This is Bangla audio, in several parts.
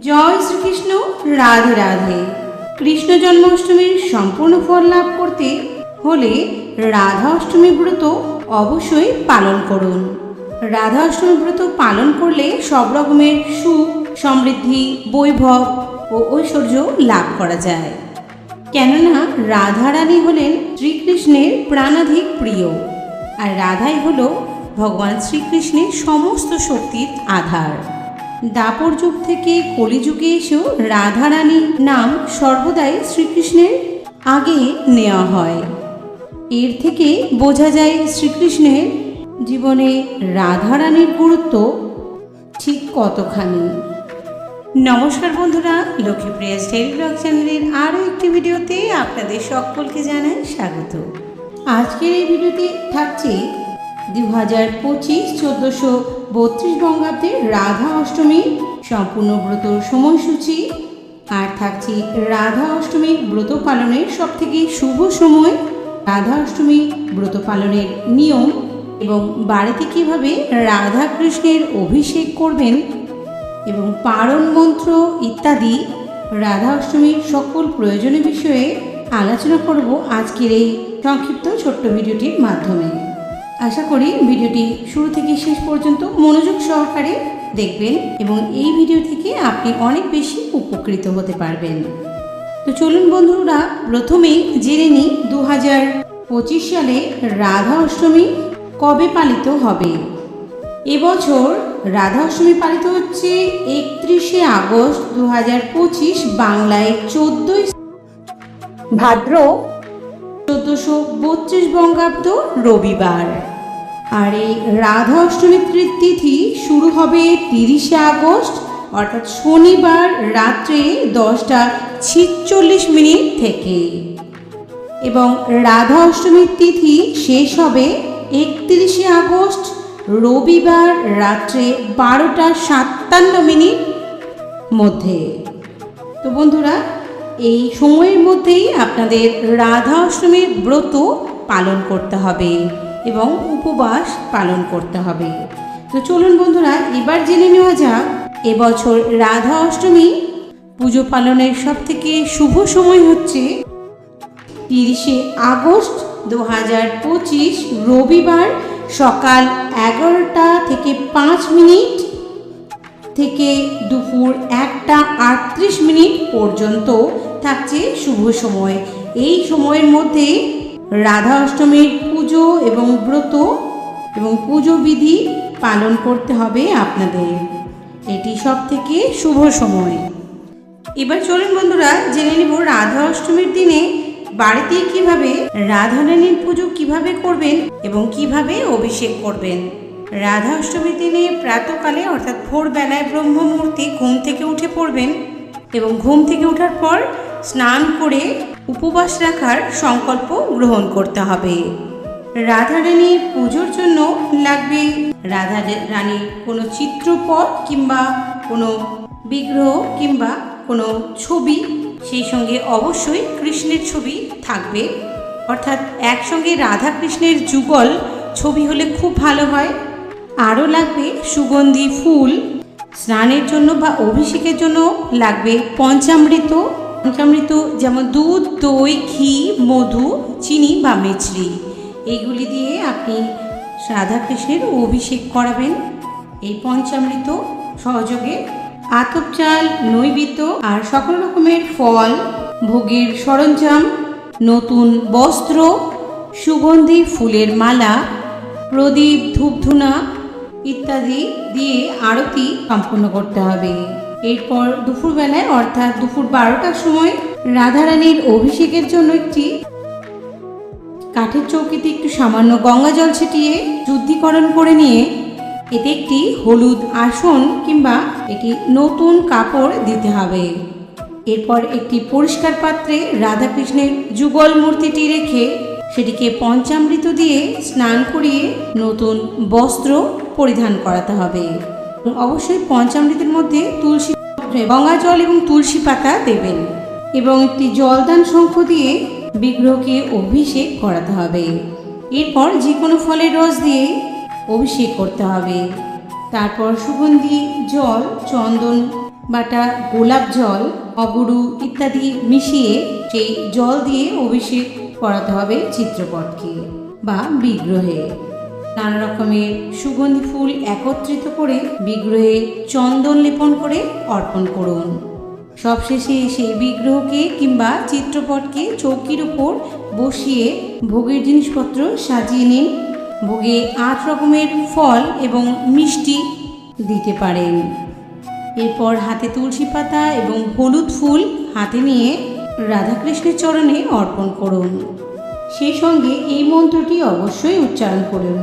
জয় শ্রীকৃষ্ণ, রাধে রাধে। কৃষ্ণ জন্মাষ্টমীর সম্পূর্ণ ফল লাভ করতে হলে রাধা অষ্টমী ব্রত অবশ্যই পালন করুন। রাধা অষ্টমী ব্রত পালন করলে সব রকমের সুখ, সমৃদ্ধি, বৈভব ও ঐশ্বর্য লাভ করা যায়। কেননা রাধারানী হলেন শ্রীকৃষ্ণের প্রাণাধিক প্রিয়। আর রাধাই হল ভগবান শ্রীকৃষ্ণের সমস্ত শক্তির আধার। দাপর যুগ থেকে কলিযুগে এসেও রাধারানী নাম সর্বদাই শ্রীকৃষ্ণের আগে নেওয়া হয়। এর থেকে বোঝা যায় শ্রীকৃষ্ণের জীবনে রাধারানীর গুরুত্ব ঠিক কতখানি। নমস্কার বন্ধুরা লক্ষ্মীপ্রিয়া স্টাইল ব্লগ চ্যানেলের আরও একটি ভিডিওতে আপনাদের সকলকে জানাই স্বাগত। আজকের এই ভিডিওতে থাকছে দু হাজার পঁচিশ চোদ্দোশো বত্রিশ বঙ্গাব্দের রাধা অষ্টমী। সম্পূর্ণ ব্রত সময়সূচি। আর থাকছি রাধা অষ্টমী ব্রত পালনের সবথেকে শুভ সময়। রাধা অষ্টমী ব্রত পালনের নিয়ম এবং বাড়িতে কীভাবে রাধা কৃষ্ণের অভিষেক করবেন এবং পারণ মন্ত্র ইত্যাদি, রাধা অষ্টমীর সকল প্রয়োজনীয় বিষয়ে আলোচনা করব আজকের এই সংক্ষিপ্ত ছোট্ট ভিডিওটির মাধ্যমে। আশা করি ভিডিওটি শুরু থেকে শেষ পর্যন্ত মনোযোগ সহকারে দেখবেন এবং এই ভিডিও থেকে আপনি অনেক বেশি উপকৃত হতে পারবেন। তো চলুন বন্ধুরা, প্রথমেই জেনে নিই দু পঁচিশ সালে রাধা অষ্টমী কবে পালিত হবে। এবছর রাধা অষ্টমী পালিত হচ্ছে একত্রিশে আগস্ট দু হাজার পঁচিশ বাংলায় চোদ্দই ভাদ্র চোদ্দশো বত্রিশ বঙ্গাব্দ রবিবার। আর এই রাধা অষ্টমী তিথি শুরু হবে তিরিশে আগস্ট, অর্থাৎ শনিবার রাত্রে দশটা ছিচল্লিশ মিনিট থেকে। এবং রাধা অষ্টমীর তিথি শেষ হবে একত্রিশে আগস্ট, রবিবার রাত্রে বারোটা সাতান্ন মিনিট মধ্যে। তো বন্ধুরা এই সময়ের মধ্যেই আপনাদের রাধা অষ্টমীর ব্রত পালন করতে হবে এবং উপবাস পালন করতে হবে। তো চলুন বন্ধুরা, এবার জেনে নেওয়া যাক, এবছর রাধা অষ্টমী পুজো পালনের সব থেকে শুভ সময় হচ্ছে তিরিশে আগস্ট দু হাজার পঁচিশ রবিবার সকাল এগারোটা থেকে পাঁচ মিনিট থেকে দুপুর একটা আটত্রিশ মিনিট পর্যন্ত। থাকছে শুভ সময়। এই সময়ের মধ্যে রাধা অষ্টমীর পুজো এবং ব্রত এবং পুজো বিধি পালন করতে হবে আপনাদের। এটি সব থেকে শুভ সময়। এবার চলুন বন্ধুরা, জেনে নেব রাধা অষ্টমীর দিনে বাড়িতে কীভাবে রাধারানীর পুজো কীভাবে করবেন এবং কীভাবে অভিষেক করবেন। রাধা অষ্টমীর দিনে প্রাতকালে অর্থাৎ ভোরবেলায় ব্রহ্ম মুহূর্তে ঘুম থেকে উঠে পড়বেন এবং ঘুম থেকে ওঠার পর স্নান করে উপবাস রাখার সংকল্প গ্রহণ করতে হবে। রাধারানীর পুজোর জন্য লাগবে রাধা রানীর কোনো চিত্রপট কিংবা কোনো বিগ্রহ কিংবা কোনো ছবি। সেই সঙ্গে অবশ্যই কৃষ্ণের ছবি থাকবে। অর্থাৎ একসঙ্গে রাধা কৃষ্ণের যুগল ছবি হলে খুব ভালো হয়। আরও লাগবে সুগন্ধি ফুল। স্নানের জন্য বা অভিষেকের জন্য লাগবে পঞ্চামৃত। পঞ্চামৃত যেমন দুধ, দই, ঘি, মধু, চিনি বা মিছরি এইগুলি দিয়ে আপনি রাধাকৃষ্ণের অভিষেক করাবেন। এই পঞ্চামৃত সহযোগে আতপ চাল নৈবেদ্য আর সকল রকমের ফল, ভোগের সরঞ্জাম, নতুন বস্ত্র, সুগন্ধি ফুলের মালা, প্রদীপ, ধূপধুনা ইত্যাদি দিয়ে আরতি সম্পূর্ণ করতে হবে। এরপর দুপুরবেলায়, অর্থাৎ দুপুর বারোটার সময়, রাধারানীর অভিষেকের জন্য একটি কাঠের চৌকিতে একটু সামান্য গঙ্গা জল ছিটিয়ে শুদ্ধিকরণ করে নিয়ে, এতে একটি হলুদ আসন কিংবা একটি নতুন কাপড় দিতে হবে। এরপর একটি পরিষ্কার পাত্রে রাধাকৃষ্ণের যুগল মূর্তিটি রেখে সেটিকে পঞ্চামৃত দিয়ে স্নান করিয়ে নতুন বস্ত্র পরিধান করাতে হবে। অবশ্যই পঞ্চামৃতের মধ্যে তুলসী গঙ্গা জল এবং তুলসী পাতা দেবেন এবং একটি জলদান শঙ্খ দিয়ে বিগ্রহকে অভিষেক করাতে হবে। এরপর যে কোনো ফলের রস দিয়ে অভিষেক করতে হবে। তারপর সুগন্ধি, জল, চন্দন, বাটা, গোলাপ জল, অগুরু ইত্যাদি মিশিয়ে সেই জল দিয়ে অভিষেক করাতে হবে চিত্রপটকে বা বিগ্রহে। নানা রকমের সুগন্ধি ফুল একত্রিত করে বিগ্রহে চন্দন লেপন করে অর্পণ করুন। সবশেষে সেই বিগ্রহকে কিংবা চিত্রপটকে চৌকির উপর বসিয়ে ভোগের জিনিসপত্র সাজিয়ে নিন। ভোগে আট রকমের ফল এবং মিষ্টি দিতে পারেন। এরপর হাতে তুলসী পাতা এবং হলুদ ফুল হাতে নিয়ে রাধাকৃষ্ণের চরণে অর্পণ করুন। সেই সঙ্গে এই মন্ত্রটি অবশ্যই উচ্চারণ করুন।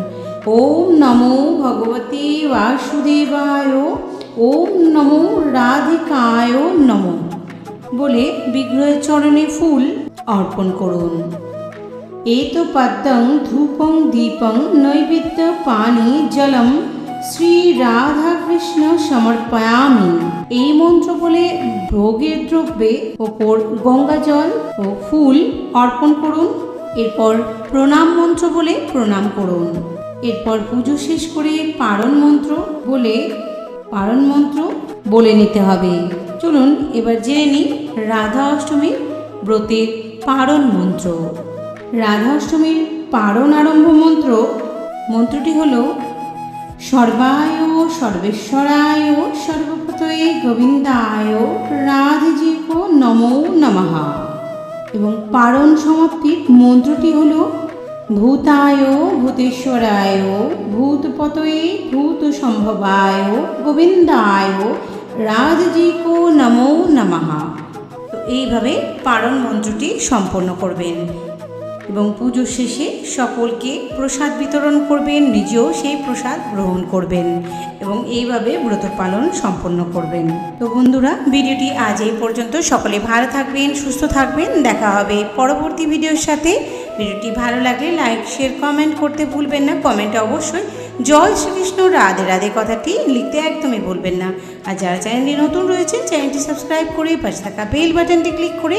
ওম নমো ভগবতে বাসুদেবায়, ওম নমো রাধিকায় নমঃ। বলে বিগ্রহের চরণে ফুল অর্পণ করুন। এত পদ্মং ধূপং দীপং নৈবেদ্য পানি জলম শ্রী রাধাকৃষ্ণ সমর্পয়ামি। এই মন্ত্র বলে ভোগের দ্রব্যে ওপর গঙ্গা জল ও ফুল অর্পণ করুন। এরপর প্রণাম মন্ত্র বলে প্রণাম করুন। এরপর পুজো শেষ করে পারণ মন্ত্র বলে, পারণ মন্ত্র বলে নিতে হবে। চলুন এবার জেনে নিই রাধা অষ্টমীর ব্রতের পারণ মন্ত্র। রাধা অষ্টমীর পারণ আরম্ভ মন্ত্র, মন্ত্রটি হল, সর্বায় সর্বেশ্বরায় সর্বপতয়ে গোবিন্দায় রাধেজিক নমো নমঃ। এবং পারণ সমাপ্তির মন্ত্রটি হল ভূতায় ভূতেশ্বরায়, ভূতপতয়ে ভূত সম্ভবায় গোবিন্দায়, রাজজিক নমো নমঃ। তো এইভাবে পারণ মন্ত্রটি সম্পন্ন করবেন। এবং পুজোর শেষে সকলকে প্রসাদ বিতরণ করবেন, নিজেও সেই প্রসাদ গ্রহণ করবেন এবং এইভাবে ব্রত পালন সম্পন্ন করবেন। তো বন্ধুরা, ভিডিওটি আজ এই পর্যন্ত। সকলে ভালো থাকবেন, সুস্থ থাকবেন। দেখা হবে পরবর্তী ভিডিওর সাথে। ভিডিওটি ভালো লাগলে লাইক শেয়ার কমেন্ট করতে ভুলবেন না। কমেন্টে অবশ্যই জয় শ্রীকৃষ্ণ, রাধে রাধে কথাটি লিখতে একদমই ভুলবেন না। আর যারা চ্যানেলটি নতুন রয়েছেন চ্যানেলটি সাবস্ক্রাইব করে পাশে থাকা বেল বাটনটি ক্লিক করে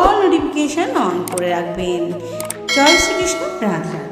অল নোটিফিকেশান অন করে রাখবেন। জয় শ্রীকৃষ্ণ, রাধে রাধে।